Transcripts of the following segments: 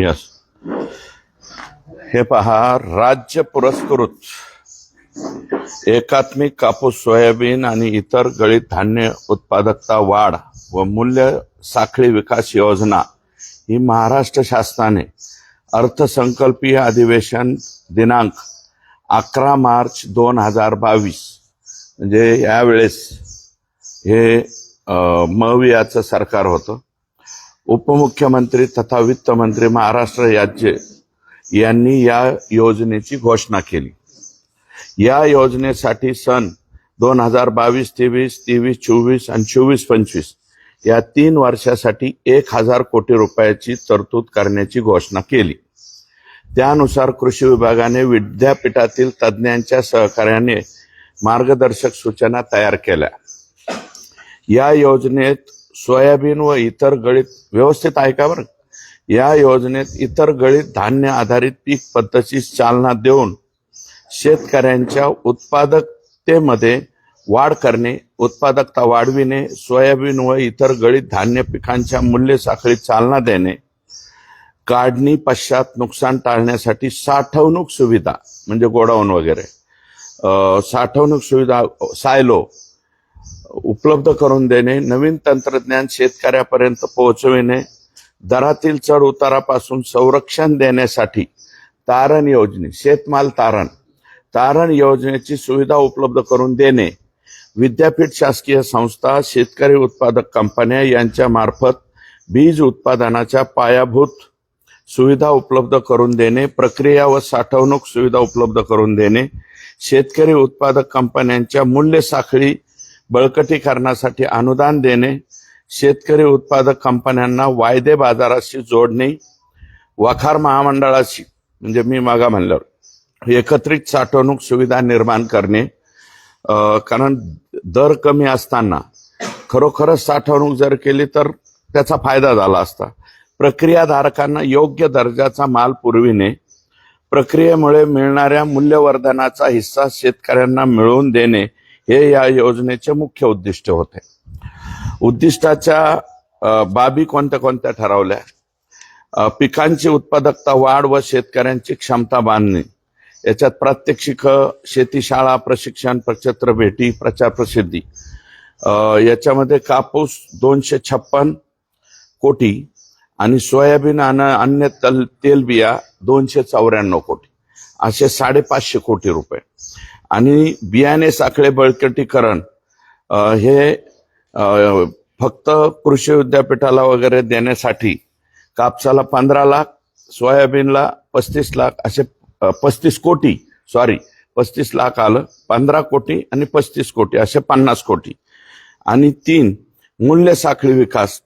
Yes हे पहा राज्य पुरस्कृत. एकात्मिक कापूस सोयाबीन आणि इतर गळीत धान्य उत्पादकता वाढ व मूल्य साखळी विकास योजना ही महाराष्ट्र शासनाने अर्थसंकल्पीय अधिवेशन दिनांक अकरा मार्च दोन हजार बावीस म्हणजे यावेळेस हे मवियाचं सरकार होतं. उपमुख्यमंत्री तथा वित्त मंत्री महाराष्ट्र राज्य यांनी या योजनेची घोषणा केली. या योजनेसाठी सन दोन हजार बावीस तेवीस तेवीस चोवीस आणि चोवीस पंचवीस या तीन वर्षासाठी एक हजार कोटी रुपयाची तरतूद करण्याची घोषणा केली. त्यानुसार कृषी विभागाने विद्यापीठातील तज्ज्ञांच्या सहकार्याने मार्गदर्शक सूचना तयार केल्या. या योजनेत सोयाबीन व इतर गळीत व्यवस्थित ऐका बरं? या योजनेत इतर गळीत धान्य आधारित पीक पद्धतीस चालना देऊन शेतकऱ्यांच्या उत्पादकतेमध्ये वाढ करणे उत्पादकता वाढविणे सोयाबीन व इतर गळीत धान्य पिकांच्या मूल्य साखळीत चालना देणे काढणी पश्चात नुकसान टाळण्यासाठी साठवणूक सुविधा म्हणजे गोडाऊन वगैरे साठवणूक सुविधा सायलो उपलब्ध करून देणे नवीन तंत्रज्ञान शेतकऱ्यापर्यंत पोहोचविणे दरातील चढ उतारापासून संरक्षण देण्यासाठी तारण योजने शेतमाल तारण तारण योजनेची सुविधा उपलब्ध करून देणे. विद्यापीठ शासकीय संस्था शेतकरी उत्पादक कंपन्या यांच्या मार्फत बीज उत्पादनाच्या पायाभूत सुविधा उपलब्ध करून देणे प्रक्रिया व साठवणूक सुविधा उपलब्ध करून देणे. शेतकरी उत्पादक कंपन्यांच्या मूल्य साखळी बळकटीकरणासाठी अनुदान देणे शेतकरी उत्पादक कंपन्यांना वायदे बाजाराशी जोडणे वखार महामंडळाशी म्हणजे मी मागा म्हणल्यावर एकत्रित साठवणूक सुविधा निर्माण करणे कारण दर कमी असताना खरोखरच साठवणूक जर केली तर त्याचा फायदा झाला असता. प्रक्रियाधारकांना योग्य दर्जाचा माल पुरविणे प्रक्रियेमुळे मिळणाऱ्या मूल्यवर्धनाचा हिस्सा शेतकऱ्यांना मिळवून देणे हे या योजनेचे मुख्य उद्दिष्ट होते. उद्दिष्टाच्या बाबी कोणत्या कोणत्या ठरवल्या? पिकांची उत्पादकता वाढ व शेतकऱ्यांची क्षमता बांधणे. याच्यात प्रात्यक्षिक शेती शाळा प्रशिक्षण प्रक्षेत्र भेटी प्रचार प्रसिद्धी. याच्यामध्ये कापूस दोनशे छप्पन कोटी आणि सोयाबीन आणि अन्य तल तेलबिया दोनशे चौऱ्याण्णव कोटी. असे साडेपाचशे कोटी रुपये. आणि बियाणे साखळे बळकटीकरण हे फक्त कृषी विद्यापीठाला वगैरे देण्यासाठी कापसाला पंधरा लाख सोयाबीनला पस्तीस लाख असे पस्तीस कोटी सॉरी पस्तीस लाख आलं पंधरा कोटी आणि पस्तीस कोटी असे पन्नास कोटी. आणि तीन मूल्य साखळी विकास.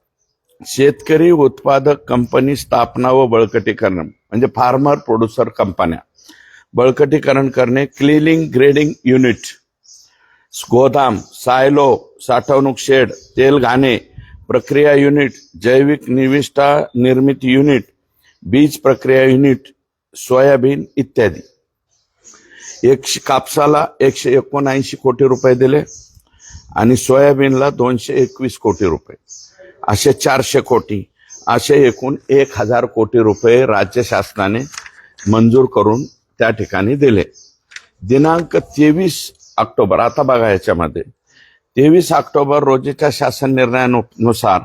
शेतकरी उत्पादक कंपनी स्थापना व बळकटीकरण म्हणजे फार्मर प्रोड्युसर कंपन्या. बळकटीकरण करणे क्लिनिंग ग्रेडिंग युनिट गोदाम सायलो साठवणूक शेड तेल घाणे प्रक्रिया युनिट जैविक निविष्ठा निर्मिती युनिट बीज प्रक्रिया युनिट सोयाबीन इत्यादी. एकशे कापसाला एकशे एकोणऐंशी कोटी रुपये दिले आणि सोयाबीनला दोनशे एकवीस कोटी रुपये. असे चारशे कोटी असे एकूण एक हजार कोटी रुपये राज्य शासनाने मंजूर करून त्या ठिकाणी दिले. दिनांक तेवीस ऑक्टोबर आता बघा याच्यामध्ये. तेवीस ऑक्टोबर रोजीच्या शासन निर्णयानुसार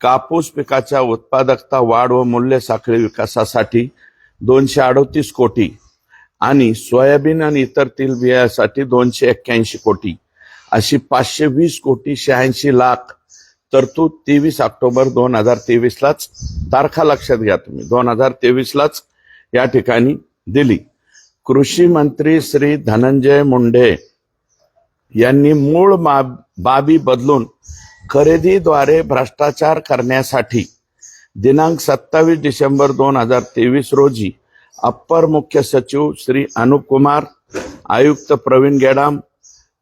कापूस पिकाच्या उत्पादकता वाढ व मूल्य साखळी विकासासाठी दोनशे अडोतीस कोटी आणि सोयाबीन आणि इतर तेल बियासाठी दोनशे एक्क्याऐंशी कोटी. अशी पाचशे वीस कोटी शहाऐंशी लाख तरतूद तेवीस ऑक्टोबर दोन हजार तेवीसलाच तारखा लक्षात घ्या तुम्ही. दोन हजार तेवीसलाच या ठिकाणी दिली. कृषी मंत्री श्री धनंजय मुंडे यांनी मूळ बाबी बदलून खरेदीद्वारे भ्रष्टाचार करण्यासाठी दिनांक सत्तावीस डिसेंबर दोन हजार तेवीस रोजी अप्पर मुख्य सचिव श्री अनुप कुमार आयुक्त प्रवीण गेडाम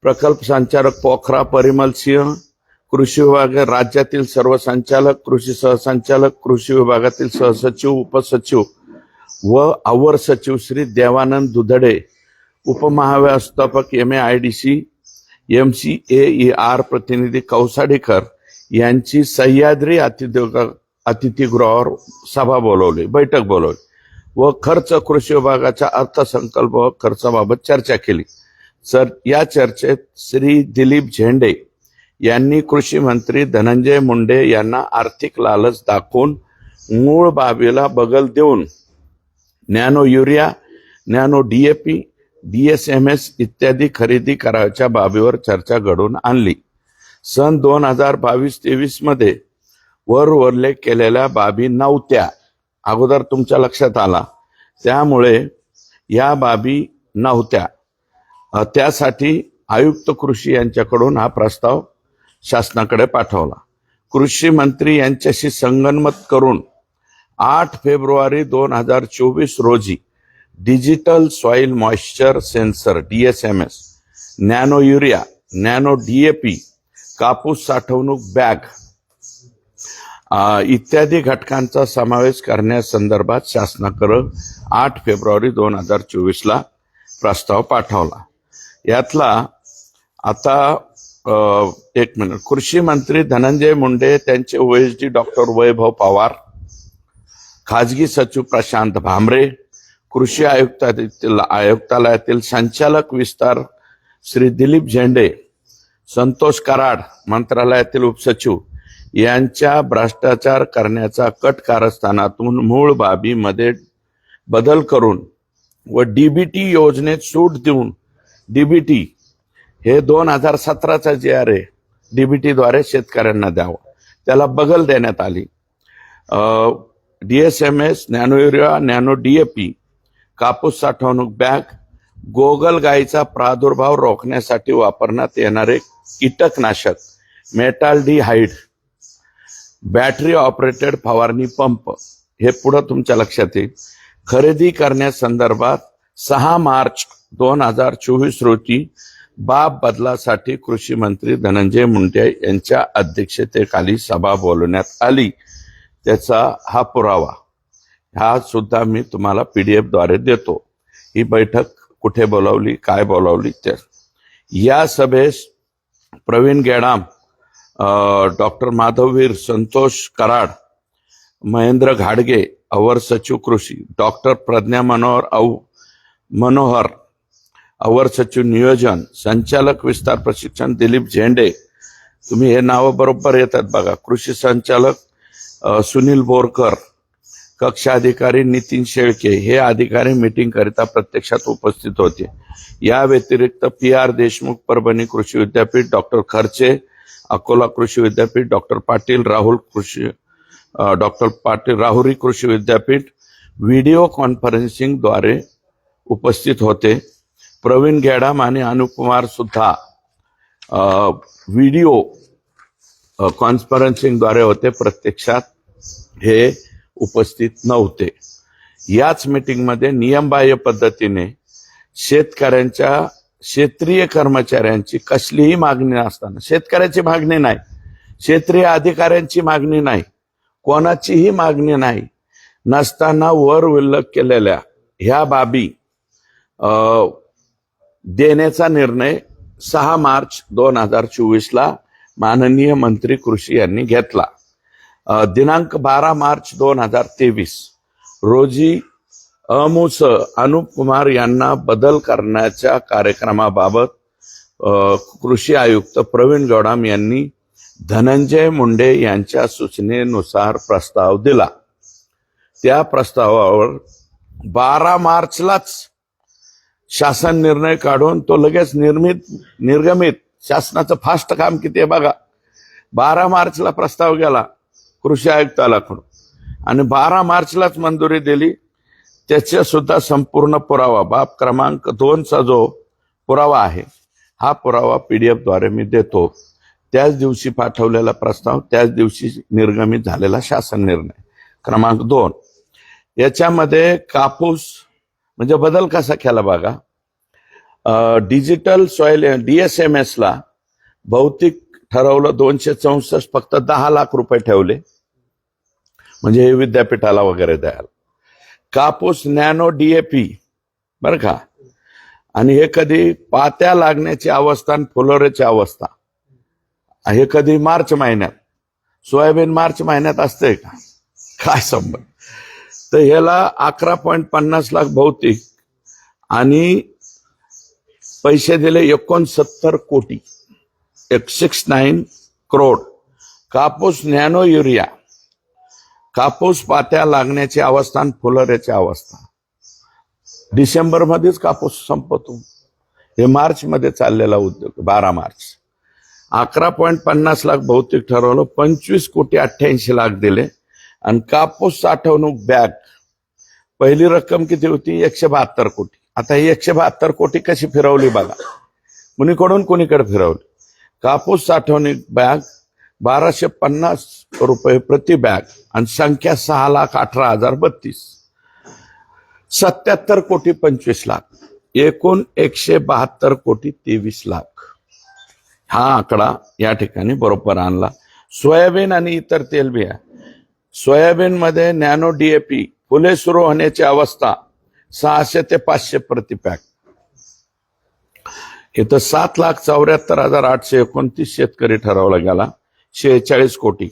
प्रकल्प संचालक पोखरा परिमल सिंह कृषी विभाग राज्यातील सर्व संचालक कृषी सहसंचालक कृषी विभागातील सहसचिव उपसचिव व अवर सचिव Shri Devanand Dudhade उपमहाव्यवस्थापक M A I D C M C A E R प्रतिनिधी कौसाडेकर यांची सह्याद्री अतिथी अतिथीगृहावर सभा बोलवली बैठक बोलवली व खर्च कृषी विभागाच्या अर्थसंकल्प व खर्चाबाबत चर्चा केली. सर या चर्चेत श्री दिलीप झेंडे यांनी कृषी मंत्री धनंजय मुंडे यांना आर्थिक लालच दाखवून मूळ बाबीला बगल देऊन nano urea nano DAP DSMS इत्यादी खरेदी करायच्या बाबीवर चर्चा घडून आणली. सन दोन हजार बावीस तेवीसमध्ये वर उल्लेख केलेल्या बाबी नव्हत्या. अगोदर तुमच्या लक्षात आला. त्यामुळे या बाबी नव्हत्या. त्यासाठी आयुक्त कृषी यांच्याकडून हा प्रस्ताव शासनाकडे पाठवला. कृषी मंत्री यांच्याशी संगनमत करून आठ फेब्रुवारी दोन हजार चोवीस रोजी digital soil moisture sensor DSMS nano urea nano DAP कापूस साठवणूक बॅग इत्यादी घटकांचा समावेश करण्यासंदर्भात शासनाकडं आठ फेब्रुवारी दोन हजार चोवीसला प्रस्ताव पाठवला. यातला आता एक मिनिट. कृषी मंत्री धनंजय मुंडे त्यांचे ओएसडी डॉक्टर वैभव पवार खाजगी सचिव प्रशांत भामरे कृषी आयुक्तातील आयुक्तालयातील संचालक विस्तार श्री दिलीप झेंडे संतोष कराड मंत्रालयातील उपसचिव यांच्या भ्रष्टाचार करण्याचा कट कारस्थानातून मूळ बाबीमध्ये बदल करून व डीबीटी योजनेत सूट देऊन डीबीटी हे दोन हजार सतराचा जे आर आहे डीबीटीद्वारे शेतकऱ्यांना द्यावं. त्याला बगल देण्यात आली. DSMS nano urea nano DAP कापूस साठवणूक बॅग गोगल गायीचा प्रादुर्भाव रोखण्यासाठी वापरण्यात येणारे कीटकनाशक मेटाल डीहाइड बॅटरी ऑपरेटेड फवारणी पंप. हे पुढं तुमच्या लक्षात येईल. खरेदी करण्यासंदर्भात सहा मार्च दोन हजार चोवीस रोजी बाब बदलासाठी कृषी मंत्री धनंजय मुंडे यांच्या अध्यक्षतेखाली सभा बोलवण्यात आली. त्याचा हा पुरावा. हा सुद्धा मी तुम्हाला पी डी एफद्वारे देतो. ही बैठक कुठे बोलावली काय बोलावली ते. या सभेस प्रवीण गेडाम डॉक्टर माधववीर संतोष कराड महेंद्र घाडगे अवर सचिव कृषी डॉक्टर प्रज्ञा मनोहर औ मनोहर अवर सचिव नियोजन संचालक विस्तार प्रशिक्षण दिलीप झेंडे. तुम्ही हे नावं बरोबर येतात बघा. कृषी संचालक सुनील बोरकर कक्ष अधिकारी नितीन शेळके हे अधिकारी मीटिंग करिता प्रत्यक्षात उपस्थित होते. या व्यतिरिक्त पी आर देशमुख परभणी कृषी विद्यापीठ डॉक्टर खर्चे अकोला कृषी विद्यापीठ डॉक्टर पाटील राहुल कृषी डॉक्टर पाटील राहुरी कृषी विद्यापीठ व्हिडिओ कॉन्फरन्सिंगद्वारे उपस्थित होते. प्रवीण गेडाम आणि अनुपकुमार सुद्धा व्हिडिओ कॉन्फरन्सिंगद्वारे होते प्रत्यक्षात. हे उपस्थित नव्हते. याच मीटिंगमध्ये नियमबाह्य पद्धतीने शेतकऱ्यांच्या क्षेत्रीय कर्मचाऱ्यांची कसलीही मागणी नसताना शेतकऱ्याची मागणी नाही क्षेत्रीय अधिकाऱ्यांची मागणी नाही कोणाचीही मागणी नाही नसताना वर उल्लेख केलेल्या ह्या बाबी अ, देण्याचा निर्णय सहा मार्च दोन हजार चोवीसला माननीय मंत्री कृषी यांनी घेतला. दिनांक बारा मार्च दोन हजार तेवीस. रोजी अमुस अनुप कुमार यांना बदल करण्याच्या कार्यक्रमाबाबत कृषी आयुक्त प्रवीण गौडाम यांनी धनंजय मुंडे यांच्या सूचनेनुसार प्रस्ताव दिला. त्या प्रस्तावावर बारा मार्चलाच शासन निर्णय काढून तो लगेच निर्मित निर्गमित शासनाचं फास्ट काम किती आहे बघा. बारा मार्चला प्रस्ताव गेला. कृषी आयुक्तालयाकडून आणि बारा मार्चलाच मंजुरी दिली. त्याचा सुद्धा संपूर्ण पुरावा बाब क्रमांक दोनचा जो पुरावा आहे हा पुरावा पी डी एफद्वारे मी देतो. त्याच दिवशी पाठवलेला प्रस्ताव त्याच दिवशी निर्गमित झालेला शासन निर्णय. क्रमांक दोन. याच्यामध्ये कापूस म्हणजे बदल कसा केला बघा. डिजिटल सॉइल एम एसला भौतिक ठरवलं दोनशे चौसष्ट फक्त दहा लाख रुपये ठेवले. म्हणजे हे विद्यापीठाला वगैरे द्यायला. कापूस नॅनो डीएपी बरं का? आणि हे कधी पात्या लागण्याची अवस्था आणि फुलोऱ्याची अवस्था. हे कधी मार्च महिन्यात. सोयाबीन मार्च महिन्यात असते का? काय संबंध? तर ह्याला अकरा पॉईंट पन्नास लाख भौतिक आणि पैसे दिले एकोणसत्तर कोटी. एक सिक्स नाईन करोड कापूस नॅनो युरिया. कापूस पात्या लागण्याची अवस्था आणि फुलऱ्याची अवस्था. डिसेंबरमध्येच कापूस संपतो. हे मार्चमध्ये चाललेला उद्योग बारा मार्च. अकरा पॉईंट पन्नास लाख भौतिक ठरवलं पंचवीस कोटी अठ्ठ्याऐंशी लाख दिले. आणि कापूस साठवणूक बॅग पहिली रक्कम किती होती? एकशे बहात्तर कोटी. आता ही एकशे बहात्तर कोटी कशी फिरवली बघा. कुणीकडून कुणीकडे फिरवली? कापूस साठवणूक बॅग बाराशे पन्नास रुपये प्रति बॅग आणि संख्या सहा लाख अठरा हजार बत्तीस. सत्याहत्तर कोटी पंचवीस लाख. एकूण एकशे बहात्तर कोटी तेवीस लाख. हा आकडा या ठिकाणी बरोबर आणला. सोयाबीन आणि इतर तेलबिया सोयाबीन मध्ये नॅनो डीएपी फुले सुरू होण्याची अवस्था सहाशे ते पाचशे प्रति पॅक. इथं सात लाख चौऱ्याहत्तर हजार आठशे एकोणतीस शेतकरी ठरवला गेला शेहेचाळीस कोटी.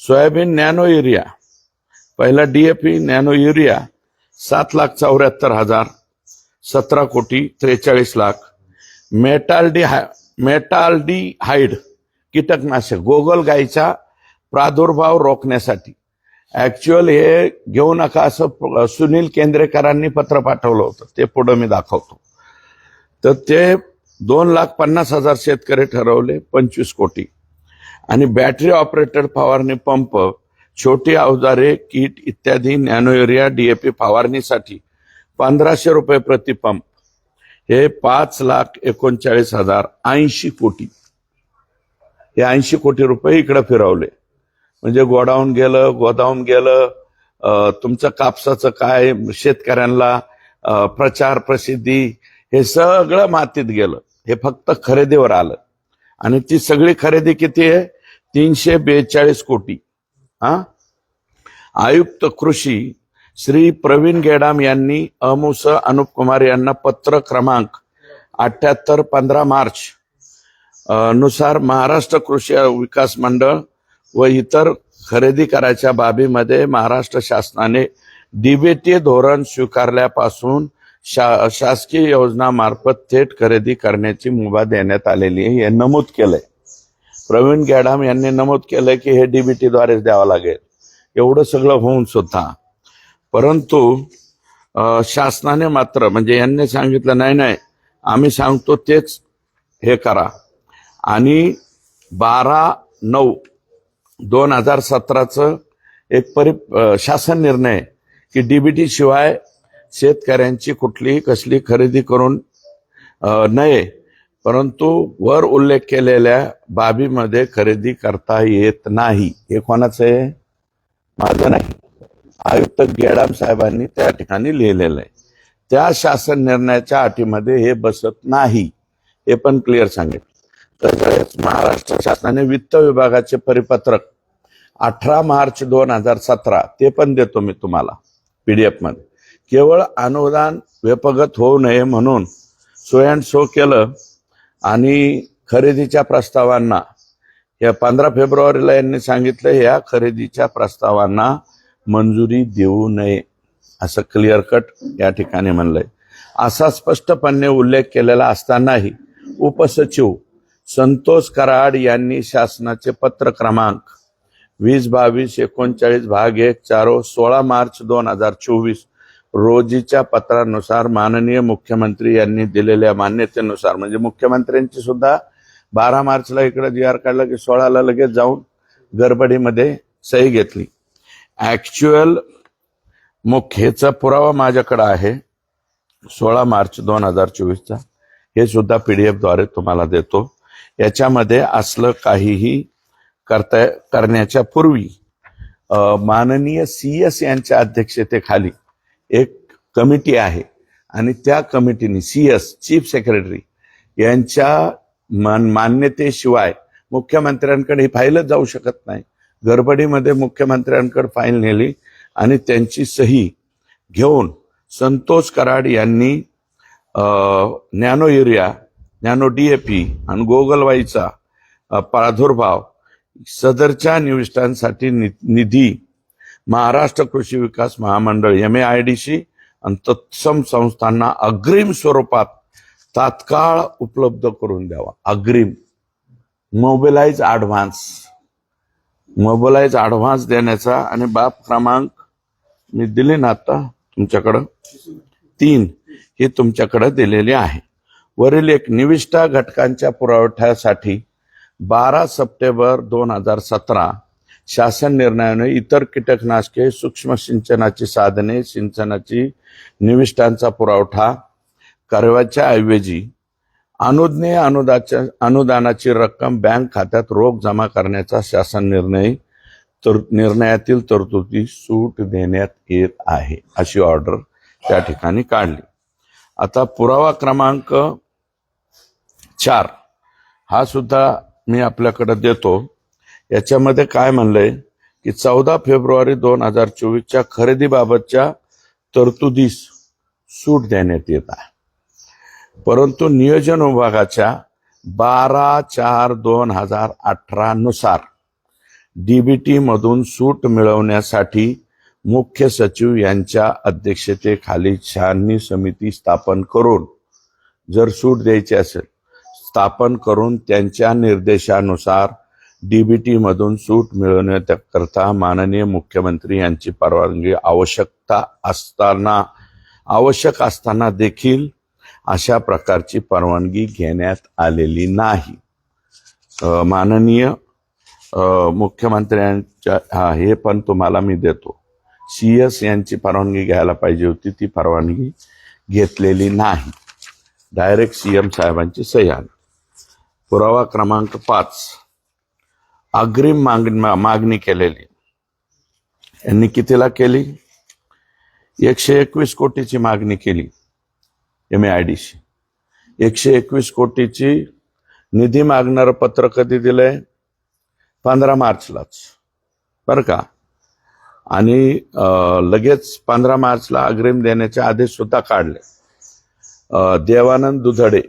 Soybean nano urea. पहिला डीएपी नॅनो युरिया सात लाख चौऱ्याहत्तर हजार सतरा कोटी त्रेचाळीस लाख. मेटाल्डी मेटाल्डी हाईड कीटकनाशक गोगल गायीचा प्रादुर्भाव रोखण्यासाठी. ॲक्च्युअल हे घेऊ नका असं सुनील केंद्रेकरांनी पत्र पाठवलं होतं. ते पुढं मी दाखवतो. तर ते दोन लाख पन्नास हजार शेतकरी ठरवले पंचवीस कोटी. आणि बॅटरी ऑपरेटेड फवारणी पंप छोटी अवजारे किट इत्यादी नॅनो युरिया डीएपी फवारणीसाठी पंधराशे रुपये प्रति पंप हे पाच लाख एकोणचाळीस हजार ऐंशी कोटी. हे ऐंशी कोटी रुपये इकडे फिरवले. म्हणजे गोडाऊन गेलं गोदाऊन गेलं तुमचं कापसाचं काय शेतकऱ्यांना प्रचार प्रसिद्धी हे सगळं मातीत गेलं. हे फक्त खरेदीवर आलं. आणि ती सगळी खरेदी किती आहे? तीनशे बेचाळीस कोटी. हा? आयुक्त कृषी श्री प्रवीण गेडाम यांनी अमुस अनुप कुमार यांना पत्र क्रमांक अठ्याहत्तर पंधरा मार्च नुसार महाराष्ट्र कृषी विकास मंडळ व इतर खरेदी करायच्या बाबीमध्ये महाराष्ट्र शासनाने डीबीटी धोरण स्वीकारल्यापासून शा शासकीय योजनामार्फत थेट खरेदी करण्याची मुभा देण्यात आलेली आहे. हे नमूद केलंय. प्रवीण गॅडाम यांनी नमूद केलं की हे डीबीटीद्वारेच द्यावं लागेल. एवढं सगळं होऊन सुद्धा. परंतु शासनाने मात्र म्हणजे यांनी सांगितलं नाही नाही आम्ही सांगतो तेच हे करा. आणि बारा नऊ दोन हजार सतराचं एक परि शासन निर्णय आहे की डीबीटी शिवाय शेतकऱ्यांची कुठलीही कसली खरेदी करून नये परंतु वर उल्लेख केलेल्या बाबीमध्ये खरेदी करता येत नाही. हे कोणाचं आहे? माझं नाही. आयुक्त गेडाम साहेबांनी त्या ठिकाणी लिहिलेलं आहे. त्या शासन निर्णयाच्या अटीमध्ये हे बसत नाही. हे पण क्लिअर सांगितलं. तसेच महाराष्ट्र शासनाने वित्त विभागाचे परिपत्रक अठरा मार्च दोन हजार सतरा ते पण देतो मी तुम्हाला पी डी एफमध्ये केवळ अनुदान व्यपगत होऊ नये म्हणून सो अँड सो केलं आणि खरेदीच्या प्रस्तावांना या पंधरा फेब्रुवारीला यांनी सांगितलं या खरेदीच्या प्रस्तावांना मंजुरी देऊ नये. असं क्लिअर कट या ठिकाणी म्हणलंय. असा स्पष्टपणे उल्लेख केलेला असतानाही उपसचिव संतोष कराड यांनी शासनाचे पत्र क्रमांक वीस बावीस एकोणचाळीस भाग एक चारो सोळा मार्च दोन हजार चोवीस रोजीच्या पत्रानुसार माननीय मुख्यमंत्री यांनी दिलेल्या मान्यतेनुसार म्हणजे मुख्यमंत्र्यांची सुद्धा बारा मार्चला इकडं जी आर काढला की सोळाला लगेच जाऊन गडबडीमध्ये सही घेतली. ॲक्च्युअल मुख्यचा पुरावा माझ्याकडे आहे सोळा मार्च दोन हजार चोवीसचा. हे सुद्धा पी डी एफद्वारे तुम्हाला देतो. याच्यामध्ये असलं काहीही करता करण्याच्या पूर्वी माननीय सी एस यांच्या अध्यक्षतेखाली एक कमिटी आहे. आणि त्या कमिटीने सी एस चीफ सेक्रेटरी यांच्या मान मान्यतेशिवाय मुख्यमंत्र्यांकडे ही फाईलच जाऊ शकत नाही. गडबडीमध्ये मुख्यमंत्र्यांकडे फाईल नेली आणि त्यांची सही घेऊन संतोष कराड यांनी nano urea nano D A P आणि गोगलवाईचा प्रादुर्भाव सदरच्या निविष्टांसाठी नि- निधी Maharashtra Krishi Vikas Mahamandal M A I D C आणि तत्सम संस्थांना अग्रिम स्वरूपात तात्काळ उपलब्ध करून द्यावा. अग्रिम. मोबिलाइज ॲडव्हान्स मोबिलाइज ॲडव्हान्स देण्याचा आणि बाप क्रमांक मी दिले ना आता तुमच्याकडं? तीन ही तुमच्याकडे दिलेली आहे. वरील एक निविष्ठा घटकांच्या पुरवठ्यासाठी बारा सप्टेंबर दोन हजार सतरा शासन निर्णयाने इतर कीटकनाशके सूक्ष्म सिंचनाची साधने सिंचनाची निविष्ठांचा पुरवठा करण्याच्या ऐवजी अनुज्ञेय अनुदाच्या अनुदानाची रक्कम बँक खात्यात रोख जमा करण्याचा शासन निर्णय तर निर्णयातील तरतुदी सूट देण्यात येत आहे अशी ऑर्डर त्या ठिकाणी काढली. आता पुरावा क्रमांक चार हा सुद्धा मी आपल्याकडे देतो. याच्यामध्ये काय म्हणलंय की चौदा फेब्रुवारी दोन हजार चोवीसच्या खरेदीबाबतच्या तरतुदीस सूट देण्यात येत आहे. परंतु नियोजन विभागाच्या बारा चार दोन हजार अठरा नुसार डीबीटी मधून सूट मिळवण्यासाठी मुख्य सचिव यांच्या अध्यक्षतेखाली छाननी समिती स्थापन करून जर सूट द्यायची असेल स्थापन करून त्यांच्या निर्देशानुसार डीबीटीमधून सूट मिळवण्याकरता माननीय मुख्यमंत्री यांची परवानगी आवश्यकता असताना आवश्यक असताना देखील अशा प्रकारची परवानगी घेण्यात आलेली नाही. माननीय मुख्यमंत्र्यांच्या हा हे पण तुम्हाला मी देतो. सी एस यांची परवानगी घ्यायला पाहिजे होती ती परवानगी घेतलेली नाही. डायरेक्ट सी एम साहेबांची सह्या पुरावा क्रमांक पाच. अग्रिम मागणी मागणी केलेली. यांनी कितीला केली? एकशे एकवीस कोटीची मागणी केली M A I D C एकशे एकवीस कोटीची निधी मागणारं पत्र कधी दिलंय? पंधरा मार्चलाच. बरं का? आणि लगेच पंधरा मार्चला अग्रिम देण्याचे आदेश सुद्धा काढले. देवानंद दुधडे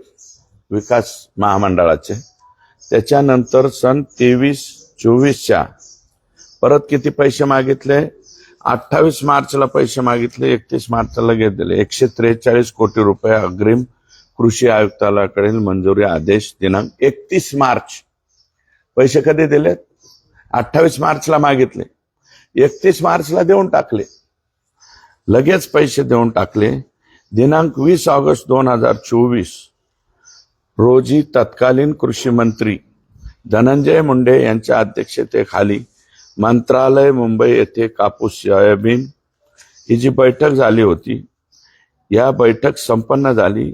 विकास महामंडळाचे. त्याच्यानंतर सन तेवीस चोवीसच्या परत किती पैसे मागितले? अठ्ठावीस मार्चला पैसे मागितले एकतीस मार्चला लगेच दिले. एकशे त्रेचाळीस कोटी रुपये अग्रिम कृषी आयुक्तालयाकडील मंजुरी आदेश दिनांक एकतीस मार्च. पैसे कधी दिलेत? अठ्ठावीस मार्चला मागितले. एकतीस मार्चला देऊन टाकले. लगेच पैसे देऊन टाकले. दिनांक वीस ऑगस्ट दोन हजार चोवीस. रोजी तत्कालीन कृषी मंत्री धनंजय मुंडे यांच्या अध्यक्षतेखाली मंत्रालय मुंबई येथे कापूस सोयाबीन ही जी बैठक झाली होती या बैठक संपन्न झाली.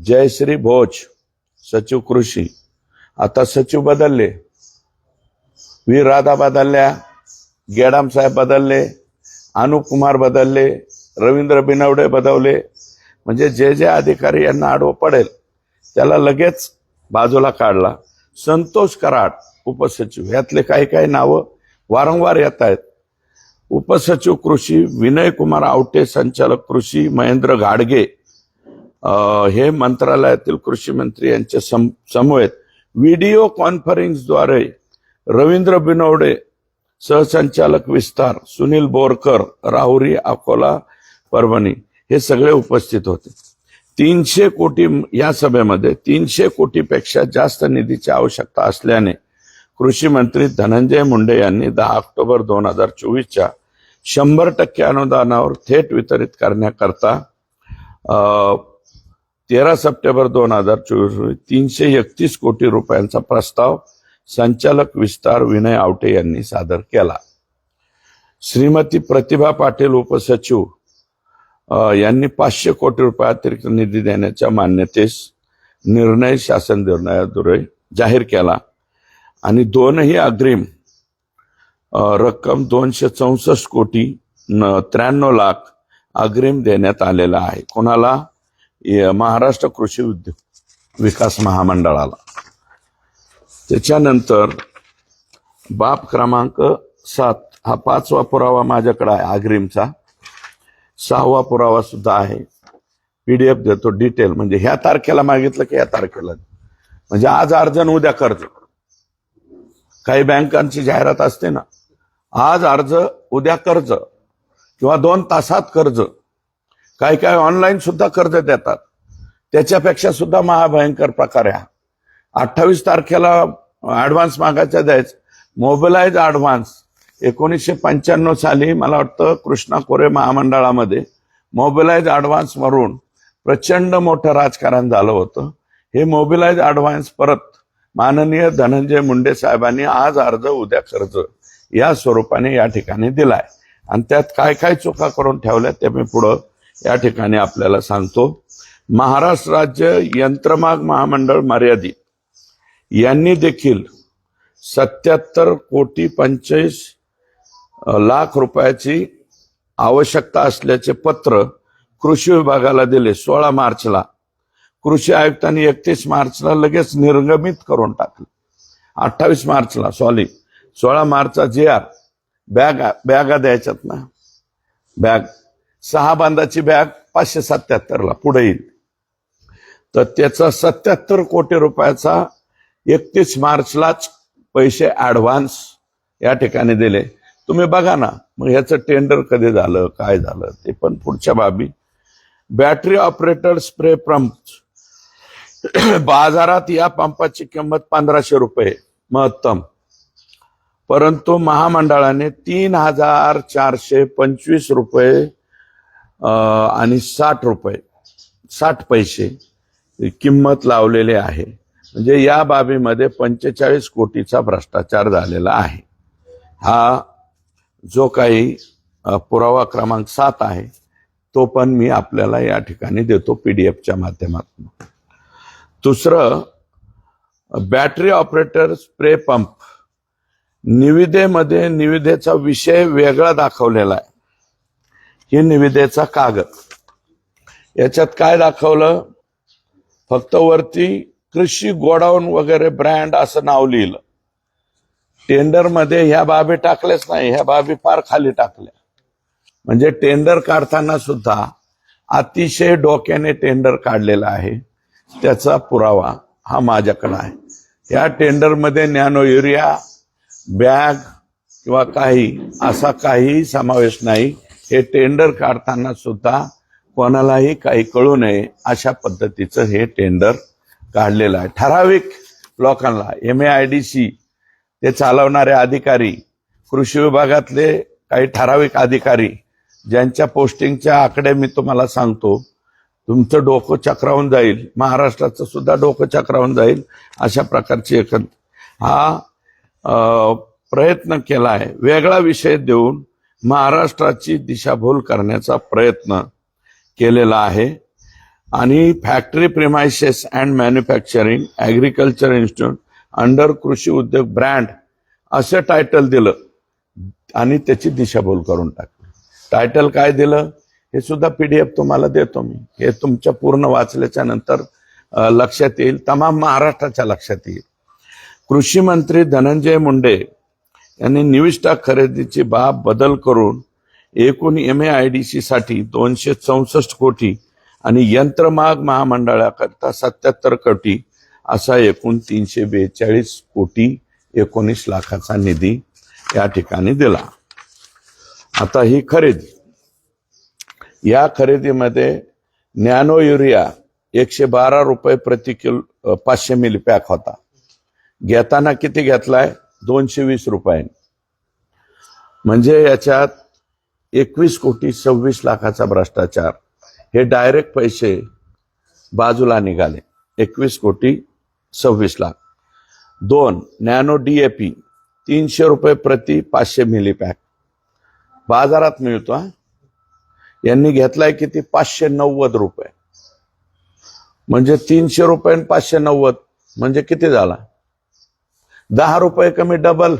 जयश्री भोज सचिव कृषी. आता सचिव बदलले. वीर राधा बदलल्या गेडाम साहेब बदलले अनुप कुमार बदलले रवींद्र बिनवडे बदलले म्हणजे जे जे अधिकारी यांना आडवं पडेल त्याला लगेच बाजूला काढला. संतोष कराड उपसचिव. यातले काही काही नावं वारंवार येत आहेत. उपसचिव कृषी विनय कुमार आवटे संचालक कृषी महेंद्र घाडगे हे मंत्रालयातील कृषी मंत्री यांच्या सम समवेत व्हिडिओ कॉन्फरन्सद्वारे रवींद्र बिनवडे सहसंचालक विस्तार सुनील बोरकर राहुरी अकोला परभणी हे सगळे उपस्थित होते. तीनशे कोटी या सभेमध्ये तीनशे कोटीपेक्षा जास्त निधीची आवश्यकता असल्याने कृषी मंत्री धनंजय मुंडे यांनी दहा ऑक्टोबर दोन हजार चोवीसच्या शंभर टक्के अनुदानावर थेट वितरित करण्याकरता तेरा सप्टेंबर दोन हजार चोवीस रोजी तीनशे एकतीस कोटी रुपयांचा प्रस्ताव संचालक विस्तार विनय आवटे यांनी सादर केला. श्रीमती प्रतिभा पाटील उपसचिव यांनी पाचशे कोटी रुपये अतिरिक्त निधी देण्याच्या मान्यतेस निर्णय शासन निर्णयाद्वारे जाहीर केला. आणि दोनही अग्रिम रक्कम दोनशे चौसष्ट कोटी न त्र्याण्णव लाख अग्रिम देण्यात आलेला आहे. कोणाला? महाराष्ट्र कृषी उद्योग विकास महामंडळाला. त्याच्यानंतर बाप क्रमांक सात हा पाचवा पुरावा माझ्याकडे आहे अग्रिमचा. सहावा पुरावा सुद्धा आहे. पीडीएफ देतो डिटेल म्हणजे ह्या तारखेला मागितलं की ह्या तारखेला. म्हणजे आज अर्जन उद्या कर्ज. काही बँकांची जाहिरात असते ना आज अर्ज उद्या कर्ज किंवा दोन तासात कर्ज. काही काही ऑनलाईन सुद्धा कर्ज देतात. त्याच्यापेक्षा सुद्धा महाभयंकर प्रकार आहे अठ्ठावीस तारखेला ऍडव्हान्स मागायचा द्यायचं. मोबिलाइज ऍडव्हान्स एकोणीसशे पंच्याण्णव साली मला वाटतं कृष्णा कोरे महामंडळामध्ये मोबिलाइज ऍडव्हान्स प्रचंड मोठं राजकारण झालं होतं. हे मोबिलाइज ऍडव्हान्स परत माननीय धनंजय मुंडे साहेबांनी आज अर्ज उद्या कर्ज या स्वरूपाने या ठिकाणी दिलाय. आणि त्यात काय काय चुका करून ठेवल्या ते मी पुढं या ठिकाणी आपल्याला सांगतो. महाराष्ट्र राज्य यंत्रमाग महामंडळ मर्यादित यांनी देखील सत्याहत्तर कोटी पंचवीस लाख रुपयाची आवश्यकता असल्याचे पत्र कृषी विभागाला दिले सोळा मार्चला. कृषी आयुक्तांनी एकतीस मार्चला लगेच निर्गमित करून टाकले. अठ्ठावीस मार्चला सॉरी सोळा मार्चचा जे आर. बॅग बॅगा द्यायच्यात ना. बॅग. सहा बांधाची बॅग पाचशे सत्याहत्तरला पुढे येईल. तर त्याचा सत्याहत्तर कोटी रुपयाचा एकतीस मार्चलाच पैसे ॲडव्हान्स या ठिकाणी दिले. तुम्ही बघा ना मग ह्याचं टेंडर कधी झालं काय झालं ते पण पुढच्या बाबी. बॅटरी ऑपरेटर स्प्रे पंप बाजारात या पंपाची किंमत पंधराशे रुपये महत्तम. परंतु महामंडळाने तीन हजार चारशे पंचवीस रुपये आणि साठ रुपये साठ पैसे किंमत लावलेली आहे. म्हणजे या बाबीमध्ये पंचेचाळीस कोटीचा भ्रष्टाचार झालेला आहे. हा जो काही पुरावा क्रमांक सात आहे तो पण मी आपल्याला या ठिकाणी देतो पी डी एफच्या माध्यमातून. दुसरं बॅटरी ऑपरेटर स्प्रे पंप. निविदेमध्ये निविदेचा विषय वेगळा दाखवलेला आहे. ही निविदेचा कागद. याच्यात काय दाखवलं? फक्त वरती कृषी गोडाऊन वगैरे ब्रँड असं नाव लिहिलं. टेंडरमध्ये ह्या बाबी टाकल्याच नाही ह्या बाबी फार खाली टाकल्या. म्हणजे टेंडर काढताना सुद्धा अतिशय डोक्याने टेंडर काढलेला आहे. त्याचा पुरावा हा माझ्याकडे आहे. या टेंडरमध्ये नॅनो युरिया बॅग किंवा काही असा काहीही समावेश नाही. हे टेंडर काढताना सुद्धा कोणालाही काही कळू नये अशा पद्धतीचं हे टेंडर काढलेलं आहे. ठराविक लोकांना M A I D C ते चालवणारे अधिकारी कृषी विभागातले काही ठराविक अधिकारी ज्यांच्या पोस्टिंगच्या आकडे मी तुम्हाला सांगतो तुमचं डोकं चक्रावून जाईल महाराष्ट्राचं सुद्धा डोकं चक्रावून जाईल अशा प्रकारची एक हा प्रयत्न केला आहे. वेगळा विषय देऊन महाराष्ट्राची दिशाभूल करण्याचा प्रयत्न केलेला आहे. आणि factory premises and manufacturing agriculture institute under कृषी उद्योग ब्रँड असं टायटल दिलं. आणि त्याची दिशाभूल करून टाकली. टायटल काय दिलं? हे सुद्धा पीडीएफ तुम्हाला देतो मी. हे तुमच्या पूर्ण वाचल्याच्या नंतर लक्षात येईल. तमाम महाराष्ट्राच्या लक्षात येईल. कृषी मंत्री धनंजय मुंडे यांनी निविष्ठा खरेदीची बाब बदल करून एकूण M A I D C साठी दोनशे चौसष्ट कोटी आणि यंत्रमाग महामंडळाकरता सत्याहत्तर कोटी असा एकूण तीनशे बेचाळीस कोटी एकोणीस लाखाचा निधी या ठिकाणी दिला. आता ही खरेदी. या खरेदीमध्ये नॅनो युरिया एकशे बारा रुपये प्रति किलो पाचशे मिली पॅक होता. घेताना किती घेतलाय? दोनशे वीस रुपये म्हणजे याच्यात एकवीस कोटी सव्वीस लाखाचा भ्रष्टाचार. हे डायरेक्ट पैसे बाजूला निघाले. एकवीस कोटी सव्वीस लाख. दोन नॅनो डी ए पी तीनशे रुपये प्रति पाचशे मिली पॅक बाजारात मिळतो हा. यांनी घेतलाय किती? पाचशे नव्वद रुपये. म्हणजे तीनशे रुपये आणि पाचशे नव्वद म्हणजे किती झाला? दहा रुपये कमी डबल.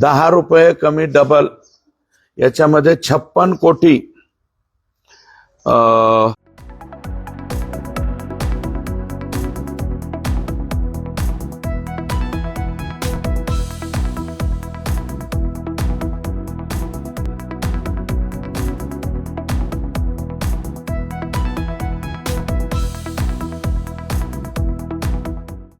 दहा रुपये कमी डबल. याच्यामध्ये छप्पन कोटी अं,